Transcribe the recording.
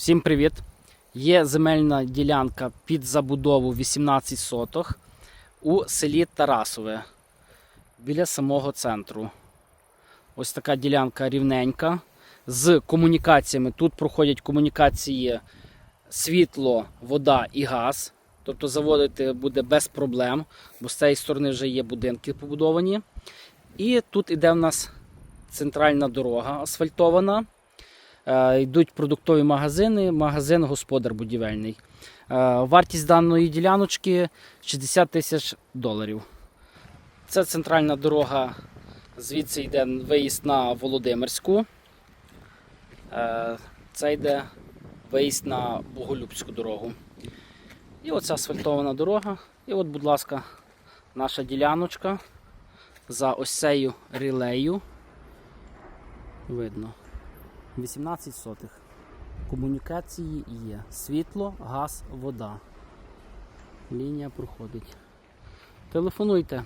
Всім привіт! Є земельна ділянка під забудову 18 соток у селі Тарасове біля самого центру. Ось така ділянка рівненька з комунікаціями. Тут проходять комунікації світло, вода і газ. Тобто заводити буде без проблем, бо з цієї сторони вже є будинки побудовані. І тут іде в нас центральна дорога асфальтована. Е, Йдуть продуктові магазини, магазин господар будівельний. Е, Вартість даної діляночки 60 тисяч доларів. Це центральна дорога, звідси йде виїзд на Володимирську. Е, Це йде виїзд на Боголюбську дорогу. І оця асфальтована дорога. І от, будь ласка, наша діляночка за ось рілею. Видно. 18 сотих. Комунікації є. Світло, газ, вода. Лінія проходить. Телефонуйте